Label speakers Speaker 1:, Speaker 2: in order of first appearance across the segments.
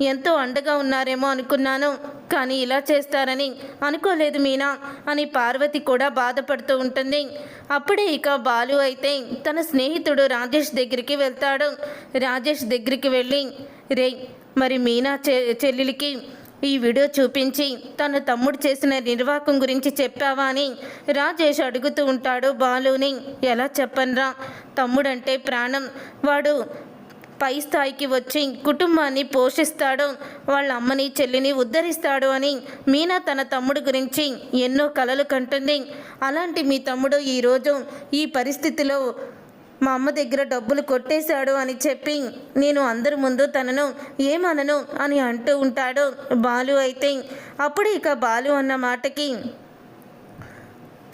Speaker 1: ఎంతో అండగా ఉన్నారేమో అనుకున్నాను. కానీ ఇలా చేస్తారని అనుకోలేదు మీనా అని పార్వతి కూడా బాధపడుతూ ఉంటుంది. అప్పుడే ఇక బాలు అయితే తన స్నేహితుడు రాజేష్ దగ్గరికి వెళ్తాడు. రాజేష్ దగ్గరికి వెళ్ళి రే మరి మీనా చె చెల్లెలికి ఈ వీడియో చూపించి తన తమ్ముడు చేసిన నిర్వాహకం గురించి చెప్పావా అని రాజేష్ అడుగుతూ ఉంటాడు బాలుని. ఎలా చెప్పనరా? తమ్ముడంటే ప్రాణం. వాడు పై స్థాయికి వచ్చి కుటుంబాన్ని పోషిస్తాడు వాళ్ళ అమ్మని చెల్లిని ఉద్ధరిస్తాడు అని మీనా తన తమ్ముడు గురించి ఎన్నో కలలు కంటుంది. అలాంటి మీ తమ్ముడు ఈరోజు ఈ పరిస్థితిలో మా అమ్మ దగ్గర డబ్బులు కొట్టేశాడు అని చెప్పి నేను అందరి ముందు తనను ఏమనను అని అంటూ ఉంటాడు బాలు అయితే. అప్పుడు ఇక బాలు అన్న మాటకి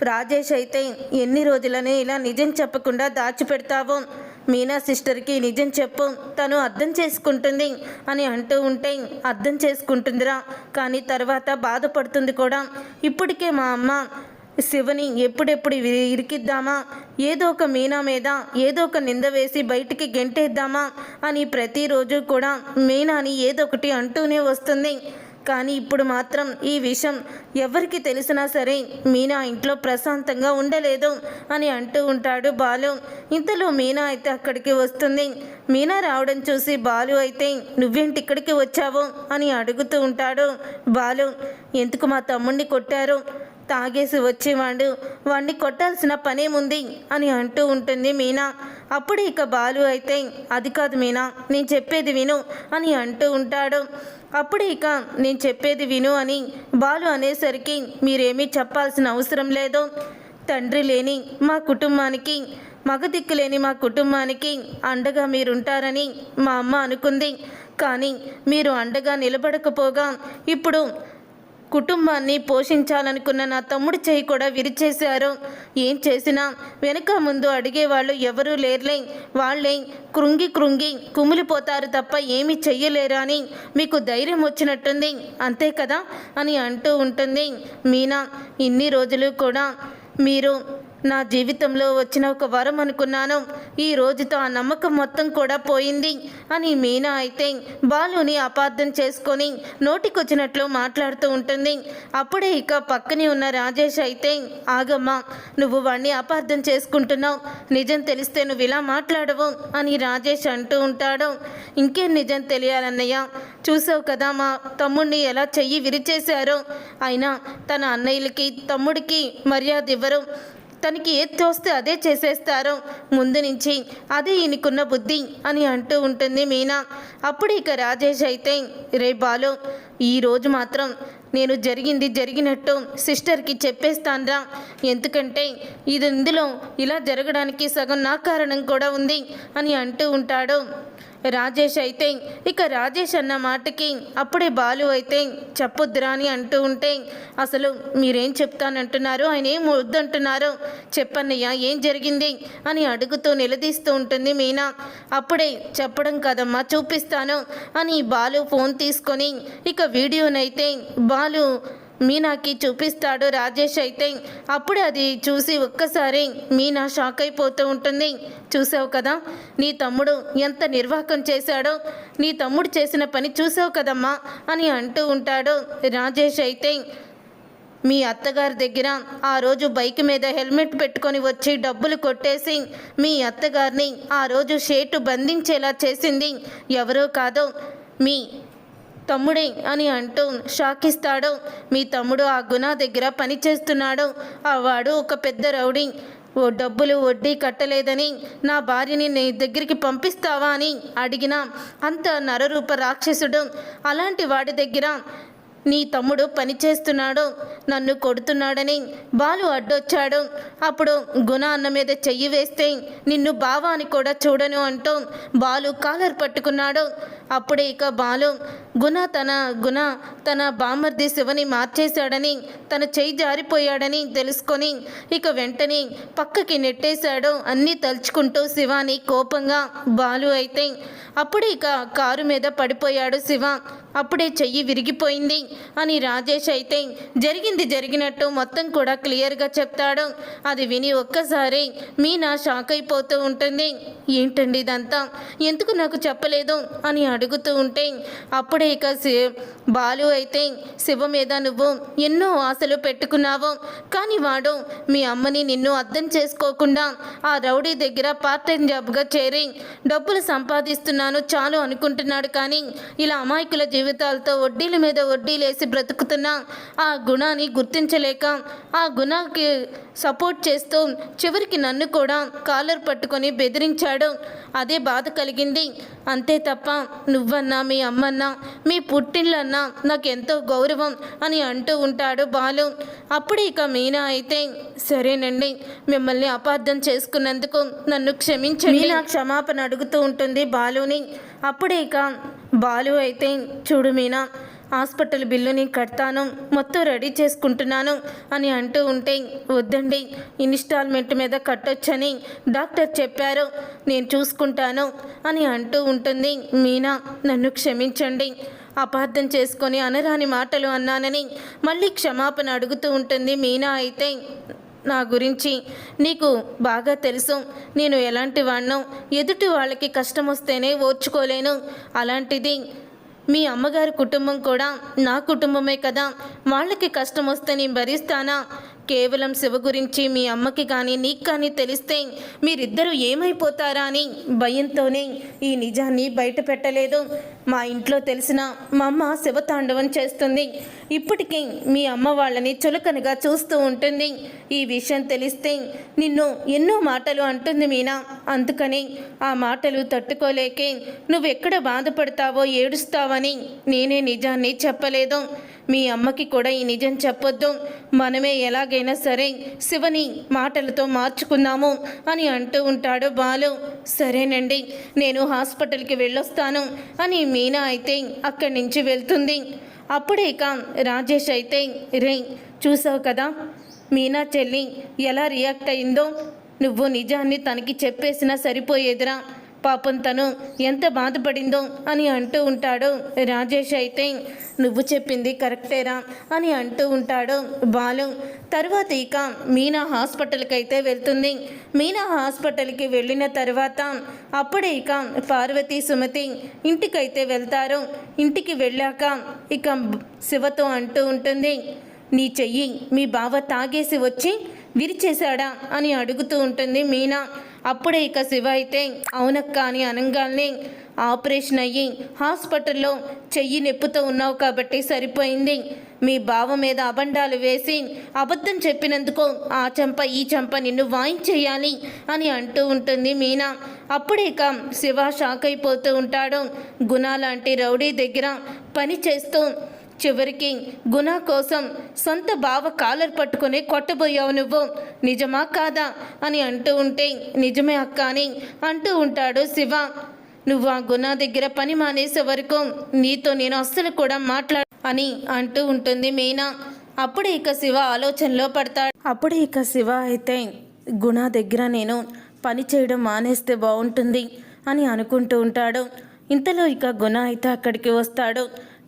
Speaker 1: రాజేష్ అయితే ఎన్ని రోజులని ఇలా నిజం చెప్పకుండా దాచిపెడతావో? మీనా సిస్టర్కి నిజం చెప్పు. తను అర్థం చేసుకుంటుంది అని అంటూ ఉంటే అర్థం చేసుకుంటుందిరా. కానీ తర్వాత బాధపడుతుంది కూడా. ఇప్పటికే మా అమ్మ శివని ఎప్పుడెప్పుడు ఇరికిద్దామా? ఏదో ఒక మీనా మీద ఏదో ఒక నింద వేసి బయటికి గెంటేద్దామా? అని ప్రతిరోజు కూడా మీనాని ఏదో ఒకటి అంటూనే వస్తుంది. కానీ ఇప్పుడు మాత్రం ఈ విషయం ఎవరికి తెలిసినా సరే మీనా ఇంట్లో ప్రశాంతంగా ఉండలేదు అని అంటూ ఉంటాడు బాలు. ఇంతలో మీనా అయితే అక్కడికి వస్తుంది. మీనా రావడం చూసి బాలు అయితే నువ్వేంటి ఇక్కడికి వచ్చావు? అని అడుగుతూ ఉంటాడు బాలు. ఎందుకు మా తమ్ముడిని కొట్టారు? తాగేసి వచ్చేవాడు. వాణ్ణి కొట్టాల్సిన పనేముంది? అని అంటూ ఉంటుంది మీనా. అప్పుడు ఇక బాలు అయితే అది కాదు మీనా నేను చెప్పేది విను అని అంటూ ఉంటాడు. అప్పుడు ఇక నేను చెప్పేది విను అని బాలు అనేసరికి మీరేమీ చెప్పాల్సిన అవసరం లేదు. తండ్రి లేని మా కుటుంబానికి మగ దిక్కు లేని మా కుటుంబానికి అండగా మీరుంటారని మా అమ్మ అనుకుంది. కానీ మీరు అండగా నిలబడకపోగా ఇప్పుడు కుటుంబాన్ని పోషించాలనుకున్న నా తమ్ముడు చేయి కూడా విరిచేశారు. ఏం చేసినా వెనక ముందు అడిగేవాళ్ళు ఎవరూ లేరులే వాళ్ళే కృంగి కృంగి కుమిలిపోతారు తప్ప ఏమీ చెయ్యలేరా అని మీకు ధైర్యం వచ్చినట్టుంది. అంతే కదా అని అంటూ ఉంటుంది మీనా. ఇన్ని రోజులు కూడా మీరు నా జీవితంలో వచ్చిన ఒక వరం అనుకున్నాను. ఈ రోజుతో ఆ నమ్మకం మొత్తం కూడా పోయింది అని మీనా అయితే బాలుని అపార్థం చేసుకొని నోటికొచ్చినట్లు మాట్లాడుతూ ఉంటుంది. అప్పుడే ఇక పక్కనే ఉన్న రాజేష్ అయితే ఆగమ్మా నువ్వు వాణ్ణి అపార్థం చేసుకుంటున్నావు. నిజం తెలిస్తే నువ్వు ఇలా మాట్లాడవు అని రాజేష్ అంటూ ఉంటాడు. ఇంకేం నిజం తెలియాలన్నయ్య? చూసావు కదా మా తమ్ముడిని ఎలా చెయ్యి విరిచేశారో. అయినా తన అన్నయ్యలకి తమ్ముడికి మర్యాద ఇవ్వరు. తనకి ఏది తోస్తే అదే చేసేస్తారు. ముందు నుంచి అదే ఈయనకున్న బుద్ధి అని అంటూ ఉంటుంది మీనా. అప్పుడు ఇక రాజేష్ అయితే రే బాలు ఈరోజు మాత్రం నేను జరిగింది జరిగినట్టు సిస్టర్కి చెప్పేస్తాన్రా. ఎందుకంటే ఇది ఇందులో ఇలా జరగడానికి సగం నా కారణం కూడా ఉంది అని అంటూ ఉంటాడు. రాజేష్ అయితే ఇక రాజేష్ అన్న మాటకి అప్పుడే బాలు అయితే చెప్పొద్దురా అని అంటూ ఉంటే అసలు మీరేం చెప్తానంటున్నారు? ఆయన ఏం వద్దంటున్నారు? చెప్పన్నయ్యా ఏం జరిగింది? అని అడుగుతూ నిలదీస్తూ ఉంటుంది మీనా. అప్పుడే చెప్పడం కదమ్మా చూపిస్తాను అని బాలు ఫోన్ తీసుకొని ఇక వీడియోనైతే బాలు మీనాకి చూపిస్తాడు రాజేష్ అయితే అప్పుడు అది చూసి ఒక్కసారి మీనా షాక్ అయిపోతూ ఉంటుంది. చూసావు కదా నీ తమ్ముడు ఎంత నిర్వాహకం చేశాడో నీ తమ్ముడు చేసిన పని చూసావు కదమ్మా అని అంటూ ఉంటాడు రాజేష్ అయితే. మీ అత్తగారి దగ్గర ఆ రోజు బైక్ మీద హెల్మెట్ పెట్టుకొని వచ్చి డబ్బులు కొట్టేసి మీ అత్తగారిని ఆ రోజు షేటు బంధించేలా చేసింది. ఎవరో కాదో మీ తమ్ముడే అని అంటూ షాకిస్తాడు. మీ తమ్ముడు ఆ గుణ దగ్గర పని చేస్తున్నాడు ఆ వాడు ఒక పెద్ద రౌడీ. ఓ డబ్బులు వడ్డీ కట్టలేదని నా భార్యని నీ దగ్గరికి పంపిస్తావా అని అడిగిన అంత నరరూప రాక్షసుడు. అలాంటి వాడి దగ్గర నీ తమ్ముడు పని చేస్తున్నాడు నన్ను కొడుతున్నాడని బాలు అడ్డొచ్చాడు. అప్పుడు గుణ అన్న మీద చెయ్యి వేస్తే నిన్ను బావా అని కూడా చూడను అంటూ బాలు కాలర్ పట్టుకున్నాడు. అప్పుడే ఇక బాలు గుణ తన గుణ తన బామర్ది శివని మార్చేశాడని తన చెయ్యి జారిపోయాడని తెలుసుకొని ఇక వెంటనే పక్కకి నెట్టేశాడు. అన్నీ తలుచుకుంటూ శివాని కోపంగా బాలు అయితే అప్పుడే ఇక కారు మీద పడిపోయాడు శివ. అప్పుడే చెయ్యి విరిగిపోయింది అని రాజేష్ అయితే జరిగింది జరిగినట్టు మొత్తం కూడా క్లియర్గా చెప్తాడు. అది విని ఒక్కసారి మీనా షాక్ అయిపోతూ ఉంటుంది. ఏంటండి ఇదంతా? ఎందుకు నాకు చెప్పలేదు? అని అడుగుతూ ఉంటే అప్పుడే ఇక బాలు అయితే శివ మీద నువ్వు ఎన్నో ఆశలు పెట్టుకున్నావు. కానీ వాడు మీ అమ్మని నిన్ను అర్థం చేసుకోకుండా ఆ రౌడీ దగ్గర పార్ట్ టైం జాబ్గా చేరి డబ్బులు సంపాదిస్తున్నాను చాలు అనుకుంటున్నాడు కానీ ఇలా అమాయకుల జీవితం జీవితాలతో వడ్డీల మీద వడ్డీలేసి బ్రతుకుతున్న ఆ గుణాన్ని గుర్తించలేక ఆ గుణానికి సపోర్ట్ చేస్తూ చివరికి నన్ను కూడా కాలర్ పట్టుకొని బెదిరించాడు. అదే బాధ కలిగింది. అంతే తప్ప నువ్వన్నా మీ అమ్మన్నా మీ పుట్టిళ్ళన్నా నాకెంతో గౌరవం అని అంటూ ఉంటాడు బాలు. అప్పుడు ఇక మీనా అయితే సరేనండి మిమ్మల్ని అపార్థం చేసుకున్నందుకు నన్ను క్షమించండి. మీనా క్షమాపణ అడుగుతూ ఉంటుంది బాలుని. అప్పుడే ఇక బాలు అయితే చూడు మీనా హాస్పిటల్ బిల్లుని కడతాను మొత్తం రెడీ చేసుకుంటున్నాను అని అంటూ ఉంటే వద్దండి ఇన్స్టాల్మెంట్ మీద కట్టొచ్చని డాక్టర్ చెప్పారు నేను చూసుకుంటాను అని అంటూ ఉంటుంది మీనా. నన్ను క్షమించండి అపార్థం చేసుకొని అనరాని మాటలు అన్నానని మళ్ళీ క్షమాపణ అడుగుతూ ఉంటుంది మీనా అయితే. నా గురించి నీకు బాగా తెలుసు. నేను ఎలాంటి వాడినో ఎదుటి వాళ్ళకి కష్టం వస్తేనే ఓర్చుకోలేను. అలాంటిది మీ అమ్మగారి కుటుంబం కూడా నా కుటుంబమే కదా. వాళ్ళకి కష్టం వస్తే నేను భరిస్తానా? కేవలం శివ గురించి మీ అమ్మకి కానీ నీకు కానీ తెలిస్తే మీరిద్దరూ ఏమైపోతారా అని భయంతోనే ఈ నిజాన్ని బయట పెట్టలేదు మా ఇంట్లో తెలిసిన మా అమ్మ శివతాండవం చేస్తుంది. ఇప్పటికీ మీ అమ్మ వాళ్ళని చులకనగా చూస్తూ ఉంటుంది. ఈ విషయం తెలిస్తే నిన్ను ఎన్నో మాటలు అంటుంది మీనా. అందుకని ఆ మాటలు తట్టుకోలేకే నువ్వెక్కడ బాధపడతావో ఏడుస్తావని నేనే నిజాన్ని చెప్పలేదు. మీ అమ్మకి కూడా ఈ నిజం చెప్పొద్దు. మనమే ఎలాగైనా సరే శివని మాటలతో మార్చుకుందాము అని అంటూ ఉంటాడు బాలు. సరేనండి నేను హాస్పిటల్కి వెళ్ళొస్తాను అని మీనా అయితే అక్కడి నుంచి వెళ్తుంది. అప్పుడే ఇక రాజేష్ అయితే రే చూసావు కదా? మీనా చెల్లి ఎలా రియాక్ట్ అయిందో? నువ్వు నిజాన్ని తనకి చెప్పేసినా సరిపోయేదిరా. పాపం తను ఎంత బాధపడిందో అని అంటూ ఉంటాడు. రాజేష్ అయితే నువ్వు చెప్పింది కరెక్టేరా అని అంటూ ఉంటాడు బాలు. తర్వాత ఇక మీనా హాస్పిటల్కి అయితే వెళ్తుంది. మీనా హాస్పిటల్కి వెళ్ళిన తర్వాత అప్పుడే ఇక పార్వతి సుమతి ఇంటికైతే వెళ్తారు. ఇంటికి వెళ్ళాక ఇక శివతో అంటూ ఉంటుంది నీ చెయ్యి మీ బావ తాగేసి వచ్చి విరిచేశాడా అని అడుగుతూ ఉంటుంది మీనా. అప్పుడే ఇక శివ అయితే అవునక్క అని అనగానే ఆపరేషన్ అయ్యి హాస్పిటల్లో చెయ్యి నెప్పుతో ఉన్నావు కాబట్టి సరిపోయింది. మీ బావ మీద అబండాలు వేసి అబద్ధం చెప్పినందుకు ఆ చెంప ఈ చెంప నిన్ను వాయించేయాలి అని అంటూ ఉంటుంది మీనా. అప్పుడే ఇక శివ షాక్ అయిపోతూ ఉంటాడు. గుణ లాంటి రౌడీ దగ్గర పని చేస్తూ చివరికి గుణ కోసం సొంత బావ కాలర్ పట్టుకొని కొట్టబోయావు నువ్వు. నిజమా కాదా? అని అంటూ ఉంటే నిజమే అక్క అని అంటూ ఉంటాడు శివ. నువ్వు ఆ గుణ దగ్గర పని మానేసే వరకు నీతో నేను అస్సలు కూడా మాట్లాడ అని అంటూ ఉంటుంది మీనా. అప్పుడు ఇక శివ ఆలోచనలో పడతాడు. అప్పుడు ఇక శివ అయితే గుణ దగ్గర నేను పని చేయడం మానేస్తే బాగుంటుంది అని అనుకుంటూ ఉంటాడు. ఇంతలో ఇక గుణ అయితే అక్కడికి వస్తాడు.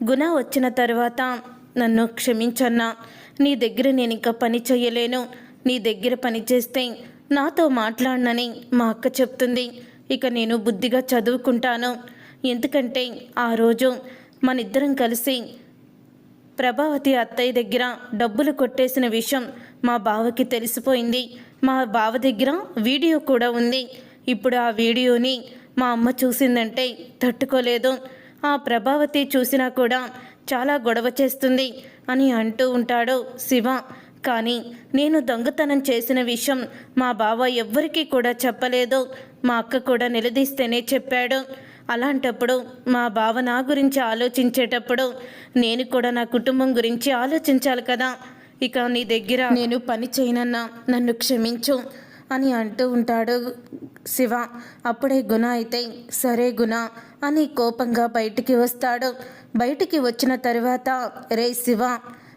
Speaker 1: గుణ వచ్చిన తర్వాత నన్ను క్షమించన్నా. నీ దగ్గర నేను ఇంకా పని చేయలేను నీ దగ్గర పని చేస్తే నాతో మాట్లాడనని మా అక్క చెప్తుంది. ఇక నేను బుద్ధిగా చదువుకుంటాను. ఎందుకంటే ఆ రోజు మనిద్దరం కలిసి ప్రభావతి అత్తయ్య దగ్గర డబ్బులు కొట్టేసిన విషయం మా బావకి తెలిసిపోయింది. మా బావ దగ్గర వీడియో కూడా ఉంది. ఇప్పుడు ఆ వీడియోని మా అమ్మ చూసిందంటే తట్టుకోలేదు. ఆ ప్రభావతి చూసినా కూడా చాలా గొడవ చేస్తుంది అని అంటూ ఉంటాడు శివ. కానీ నేను దొంగతనం చేసిన విషయం మా బావ ఎవ్వరికీ కూడా చెప్పలేదు. మా అక్క కూడా నిలదీస్తేనే చెప్పాడు. అలాంటప్పుడు మా బావ నా గురించి ఆలోచించేటప్పుడు నేను కూడా నా కుటుంబం గురించి ఆలోచించాలి కదా. ఇక నీ దగ్గర నేను పని చేయనన్నా నన్ను క్షమించు. అని అంటూ ఉంటాడు శివ. అప్పుడే గుణ అయితే సరే గుణ అని కోపంగా బయటికి వస్తాడు. బయటికి వచ్చిన తర్వాత రే శివ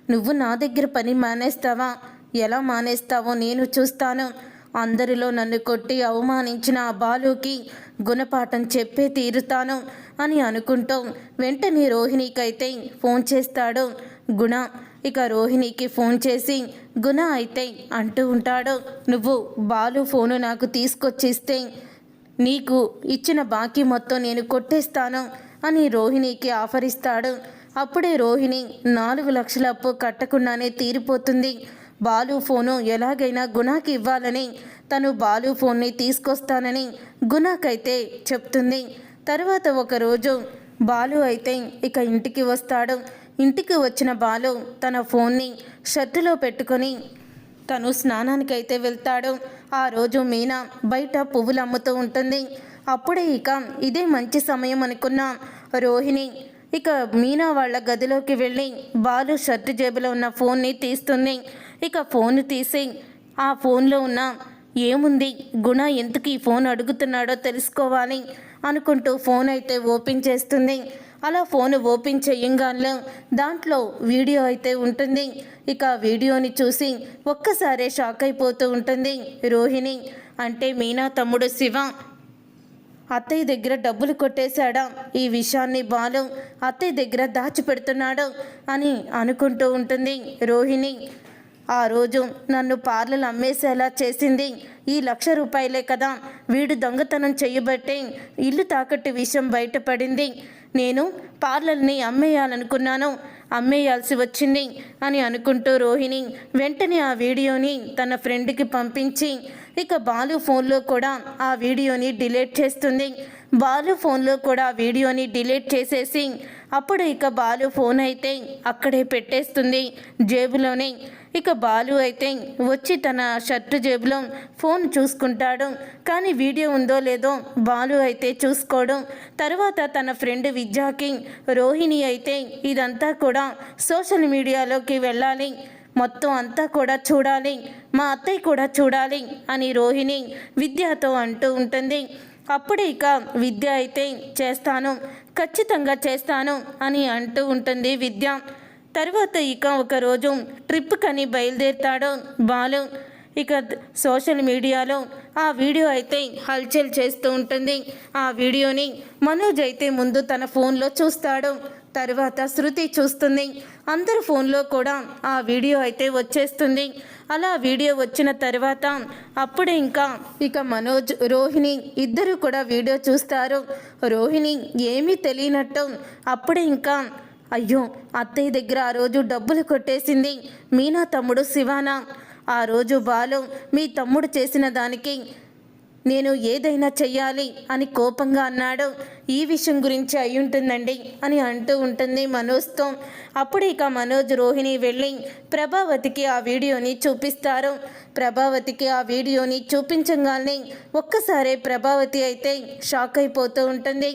Speaker 1: నువ్వు నా దగ్గర పని మానేస్తావా? ఎలా మానేస్తావో నేను చూస్తాను. అందరిలో నన్ను కొట్టి అవమానించిన ఆ బాలుకి గుణపాఠం చెప్పే తీరుతాను అని అనుకుంటూ వెంటనే రోహిణికైతే ఫోన్ చేస్తాడు గుణ. ఇక రోహిణికి ఫోన్ చేసి గుణ అయితే అంటూ ఉంటాడు. నువ్వు బాలు ఫోను నాకు తీసుకొచ్చిస్తే నీకు ఇచ్చిన బాకీ మొత్తం నేను కొట్టేస్తాను అని రోహిణికి ఆఫర్ ఇస్తాడు అప్పుడే రోహిణి నాలుగు లక్షల అప్పు కట్టకుండానే తీరిపోతుంది. బాలు ఫోను ఎలాగైనా గుణాకి ఇవ్వాలని తను బాలు ఫోన్ని తీసుకొస్తానని గుణాకైతే చెప్తుంది. తర్వాత ఒకరోజు బాలు అయితే ఇక ఇంటికి వస్తాడు. ఇంటికి వచ్చిన బాలు తన ఫోన్ని షర్టులో పెట్టుకొని తను స్నానానికి అయితే వెళ్తాడు. ఆ రోజు మీనా బయట పువ్వులు అమ్ముతూ ఉంటుంది. అప్పుడే ఇక ఇదే మంచి సమయం అనుకున్న రోహిణి ఇక మీనా వాళ్ళ గదిలోకి వెళ్ళి బాలు షర్టు జేబులో ఉన్న ఫోన్ని తీస్తుంది. ఇక ఫోన్ తీసి ఆ ఫోన్లో ఉన్న ఏముంది? గుణ ఎందుకు ఈ ఫోన్ అడుగుతున్నాడో తెలుసుకోవాలి అనుకుంటూ ఫోన్ అయితే ఓపెన్ చేస్తుంది. అలా ఫోన్ ఓపెన్ చేయంగానే దాంట్లో వీడియో అయితే ఉంటుంది. ఇక వీడియోని చూసి ఒక్కసారే షాక్ అయిపోతూ ఉంటుంది రోహిణి. అంటే మీనా తమ్ముడు శివ. అత్తయ్య దగ్గర డబ్బులు కొట్టేశాడా? ఈ విషయాన్ని బాలు అత్తయ్య దగ్గర దాచిపెడుతున్నాడు అని అనుకుంటూ ఉంటుంది రోహిణి. ఆ రోజు నన్ను పార్లలు అమ్మేసేలా చేసింది. ఈ లక్ష రూపాయలే కదా. వీడు దొంగతనం చేయబట్టే ఇల్లు తాకట్టు విషయం బయటపడింది. నేను పార్లర్ని అమ్మేయాలనుకున్నాను అమ్మేయాల్సి వచ్చింది అని అనుకుంటూ రోహిణి వెంటనే ఆ వీడియోని తన ఫ్రెండ్కి పంపించి ఇక బాలు ఫోన్లో కూడా ఆ వీడియోని డిలీట్ చేస్తుంది. బాలు ఫోన్లో కూడా ఆ వీడియోని డిలీట్ చేసేసి అప్పుడు ఇక బాలు ఫోన్ అయితే అక్కడే పెట్టేస్తుంది జేబులోనే. ఇక బాలు అయితే వచ్చి తన షర్టు జేబులో ఫోన్ చూసుకుంటాడు. కానీ వీడియో ఉందో లేదో బాలు అయితే చూసుకోవడం తర్వాత తన ఫ్రెండ్ విద్యాకి రోహిణి అయితే ఇదంతా కూడా సోషల్ మీడియాలోకి వెళ్ళాలి. మొత్తం అంతా కూడా చూడాలి. మా అత్తయ్య కూడా చూడాలి అని రోహిణి విద్యతో అంటూ ఉంటుంది. అప్పుడే ఇక విద్య అయితే చేస్తాను. ఖచ్చితంగా చేస్తాను అని అంటూ ఉంటుంది విద్య. తర్వాత ఇక ఒకరోజు ట్రిప్ కని బయలుదేరుతాడు బాలు. ఇక సోషల్ మీడియాలో ఆ వీడియో అయితే హల్చల్ చేస్తూ ఉంటుంది. ఆ వీడియోని మనోజ్ అయితే ముందు తన ఫోన్లో చూస్తాడు. తర్వాత శృతి చూస్తుంది. అందరి ఫోన్లో కూడా ఆ వీడియో అయితే వచ్చేస్తుంది. అలా వీడియో వచ్చిన తర్వాత అప్పుడే ఇంకా ఇక మనోజ్ రోహిణి ఇద్దరు కూడా వీడియో చూస్తారు. రోహిణి ఏమీ తెలియనట్టు అప్పుడే ఇంకా అయ్యో అత్తయ్య దగ్గర ఆ రోజు డబ్బులు కొట్టేసింది మీనా తమ్ముడు శివానా. ఆ రోజు బాలు మీ తమ్ముడు చేసిన దానికి నేను ఏదైనా చెయ్యాలి అని కోపంగా అన్నాడు. ఈ విషయం గురించి అయి ఉంటుందండి అని అంటూ ఉంటుంది మనోజ్తో. అప్పుడు ఇక మనోజ్ రోహిణి వెళ్ళి ప్రభావతికి ఆ వీడియోని చూపిస్తారు. ప్రభావతికి ఆ వీడియోని చూపించగానే ఒక్కసారే ప్రభావతి అయితే షాక్ అయిపోతూ ఉంటుంది.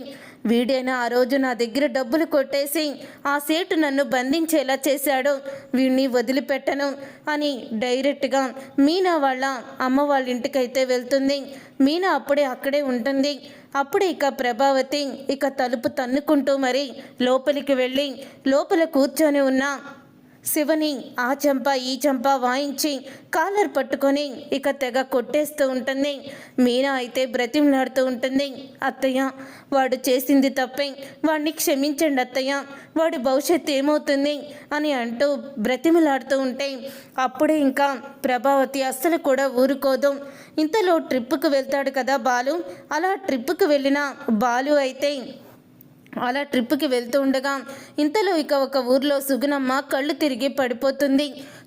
Speaker 1: వీడైనా ఆ రోజు నా దగ్గర డబ్బులు కొట్టేసి ఆ సేటు నన్ను బంధించేలా చేశాడు. వీడిని వదిలిపెట్టను అని డైరెక్ట్గా మీనా వాళ్ళ అమ్మ వాళ్ళ ఇంటికైతే వెళ్తుంది. మీనా అప్పుడే అక్కడే ఉంటుంది. అప్పుడే ఇక ప్రభావతి ఇక తలుపు తన్నుకుంటూ మరి లోపలికి వెళ్ళి లోపల కూర్చొని ఉన్న శివని ఆ చెంప ఈ చెంప వాయించి కాలర్ పట్టుకొని ఇక తెగ కొట్టేస్తూ ఉంటుంది. మీనా అయితే బ్రతిమలాడుతూ ఉంటుంది. అత్తయ్య వాడు చేసింది తప్పే. వాడిని క్షమించండి అత్తయ్య. వాడి భవిష్యత్తు ఏమవుతుంది? అని అంటూ బ్రతిమలాడుతూ ఉంటే అప్పుడే ఇంకా ప్రభావతి అస్సలు కూడా ఊరుకోదు. ఇంతలో ట్రిప్పుకు వెళ్తాడు కదా బాలు. అలా ట్రిప్పుకు వెళ్ళిన బాలు అయితే అలా ట్రిప్కి వెళ్తూ ఉండగా ఇంతలో ఇక ఒక ఊర్లో సుగుణమ్మ కళ్ళు తిరిగి పడిపోతుంది.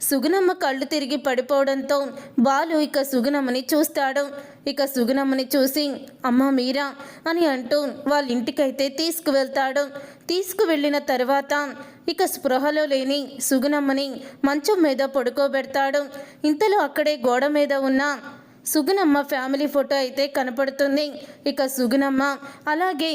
Speaker 1: సుగుణమ్మ కళ్ళు తిరిగి పడిపోవడంతో బాలు ఇక సుగుణమ్మని చూస్తాడు. ఇక సుగుణమ్మని చూసి అమ్మ మీరా అని అంటూ వాళ్ళ ఇంటికైతే తీసుకువెళ్తాడు. తీసుకువెళ్ళిన తర్వాత ఇక స్పృహలో లేని సుగుణమ్మని మంచం మీద పడుకోబెడతాడు. ఇంతలో అక్కడే గోడ మీద ఉన్న సుగుణమ్మ ఫ్యామిలీ ఫోటో అయితే కనపడుతుంది. ఇక సుగుణమ్మ అలాగే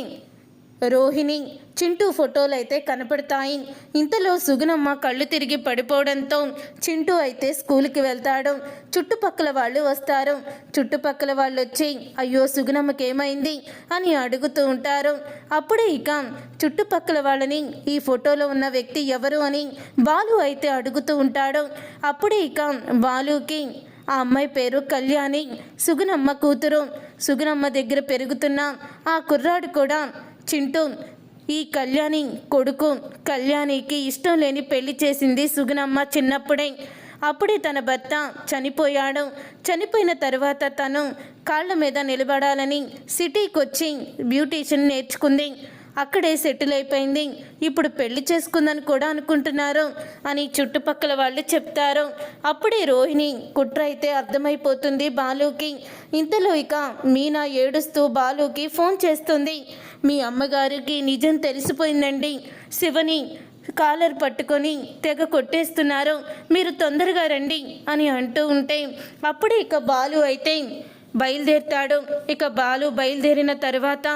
Speaker 1: రోహిణి చింటూ ఫోటోలు అయితే కనపడతాయి. ఇంతలో సుగుణమ్మ కళ్ళు తిరిగి పడిపోవడంతో చింటూ అయితే స్కూల్కి వెళ్తాడు. చుట్టుపక్కల వాళ్ళు వస్తారు. చుట్టుపక్కల వాళ్ళు వచ్చి అయ్యో సుగుణమ్మకి ఏమైంది అని అడుగుతూ ఉంటారు. అప్పుడే ఇక చుట్టుపక్కల వాళ్ళని ఈ ఫోటోలో ఉన్న వ్యక్తి ఎవరు? అని బాలు అయితే అడుగుతూ ఉంటాడు. అప్పుడే ఇక బాలుకి ఆ అమ్మాయి పేరు కళ్యాణి సుగుణమ్మ కూతురు. సుగుణమ్మ దగ్గర పెరుగుతున్న ఆ కుర్రాడు కూడా చింటూ ఈ కళ్యాణి కొడుకు కళ్యాణికి ఇష్టం లేని పెళ్ళి చేసింది సుగుణమ్మ చిన్నప్పుడే. అప్పుడే తన భర్త చనిపోయాడు. చనిపోయిన తర్వాత తను కాళ్ళ మీద నిలబడాలని సిటీకి వచ్చి బ్యూటీషియన్ నేర్చుకుంది. అక్కడే సెటిల్ అయిపోయింది. ఇప్పుడు పెళ్ళి చేసుకుందని కూడా అనుకుంటున్నారు అని చుట్టుపక్కల వాళ్ళు చెప్తారు. అప్పుడే రోహిణి కుట్ర అయితే అర్థమైపోతుంది బాలుకి. ఇంతలో ఇక మీనా ఏడుస్తూ బాలుకి ఫోన్ చేస్తుంది. మీ అమ్మగారికి నిజం తెలిసిపోయిందండి. శివని కాలర్ పట్టుకొని తెగ కొట్టేస్తున్నారు. మీరు తొందరగా రండి అని అంటూ ఉంటే అప్పుడే ఇక బాలు అయితే బయలుదేరుతాడు. ఇక బాలు బయలుదేరిన తర్వాత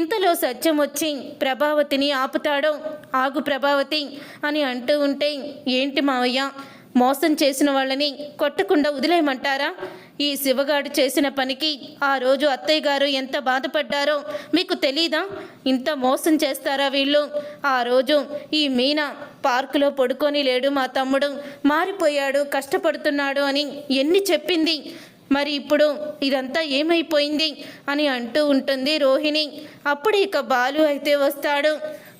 Speaker 1: ఇంతలో సత్యం వచ్చి ప్రభావతిని ఆపుతాడు. ఆగు ప్రభావతి అని అంటూ ఉంటే ఏంటి మావయ్య మోసం చేసిన వాళ్ళని కొట్టకుండా వదిలేయమంటారా? ఈ శివగాడు చేసిన పనికి ఆ రోజు అత్తయ్య గారు ఎంత బాధపడ్డారో మీకు తెలీదా? ఇంత మోసం చేస్తారా వీళ్ళు? ఆ రోజు ఈ మీనా పార్కులో పడుకొని లేడు మా తమ్ముడు. మారిపోయాడు కష్టపడుతున్నాడు అని ఎన్ని చెప్పింది? మరి ఇప్పుడు ఇదంతా ఏమైపోయింది? అని అంటూ ఉంటుంది రోహిణి. అప్పుడు ఇక బాలు అయితే వస్తాడు.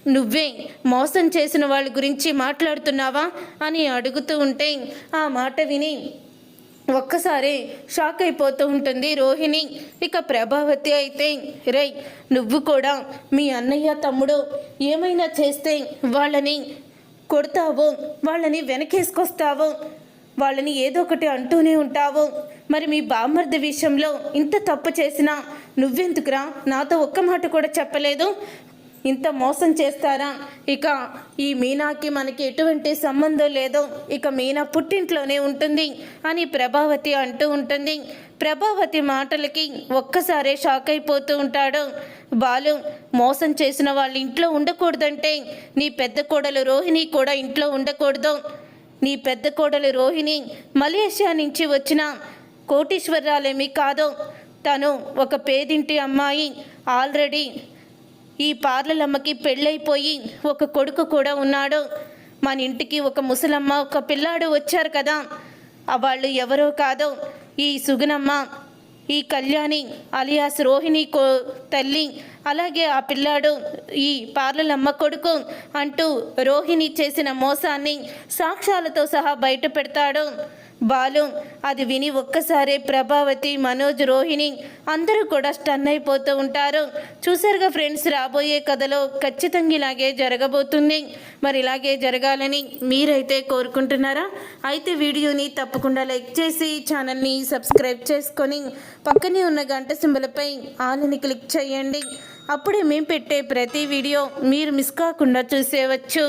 Speaker 1: నువ్వే మోసం చేసిన వాళ్ళ గురించి మాట్లాడుతున్నావా? అని అడుగుతూ ఉంటే ఆ మాట విని ఒక్కసారి షాక్ అయిపోతూ ఉంటుంది రోహిణి. ఇక ప్రభావతి అయితే రై నువ్వు కూడా మీ అన్నయ్య తమ్ముడు ఏమైనా చేస్తే వాళ్ళని కొడతావు వాళ్ళని వెనకేసుకొస్తావు వాళ్ళని ఏదో ఒకటి అంటూనే ఉంటావు. మరి మీ బామ్మర్ది విషయంలో ఇంత తప్పు చేసినా నువ్వెందుకురా? నాతో ఒక్క మాట కూడా చెప్పలేదు. ఇంత మోసం చేస్తారా? ఇక ఈ మీనాకి మనకి ఎటువంటి సంబంధం లేదో. ఇక మీనా పుట్టింట్లోనే ఉంటుంది అని ప్రభావతి అంటూ ఉంటుంది. ప్రభావతి మాటలకి ఒక్కసారే షాక్ అయిపోతూ ఉంటాడు. బాలు మోసం చేసిన వాళ్ళు ఇంట్లో ఉండకూడదంటే నీ పెద్ద కోడలు రోహిణి కూడా ఇంట్లో ఉండకూడదు. నీ పెద్ద కోడలు రోహిణి మలేషియా నుంచి వచ్చిన కోటీశ్వరరాలేమి కాదు. తను ఒక పేదింటి అమ్మాయి. ఆల్రెడీ ఈ పార్లలమ్మకి పెళ్ళైపోయి ఒక కొడుకు కూడా ఉన్నాడు. మన ఇంటికి ఒక ముసలమ్మ ఒక పిల్లాడు వచ్చారు కదా. వాళ్ళు ఎవరో కాదో ఈ సుగుణమ్మ ఈ కళ్యాణి అలియాస్ రోహిణి కో తల్లి అలాగే ఆ పిల్లాడు ఈ పార్లలమ్మ కొడుకు అంటూ రోహిణి చేసిన మోసాన్ని సాక్ష్యాలతో సహా బయట పెడతాడు బాలు అది విని ఒక్కసారే ప్రభావతి మనోజ్ రోహిణి అందరూ కూడా స్టన్ అయిపోతూ ఉంటారు. చూసారుగా ఫ్రెండ్స్ రాబోయే కథలో ఖచ్చితంగా ఇలాగే జరగబోతుంది. మరి ఇలాగే జరగాలని మీరైతే కోరుకుంటున్నారా? అయితే వీడియోని తప్పకుండా లైక్ చేసి ఛానల్ని సబ్స్క్రైబ్ చేసుకొని పక్కనే ఉన్న గంట సింబలపై ఆలని క్లిక్ చేయండి. అప్పుడే మేము పెట్టే ప్రతి వీడియో మీరు మిస్ కాకుండా చూసేవచ్చు.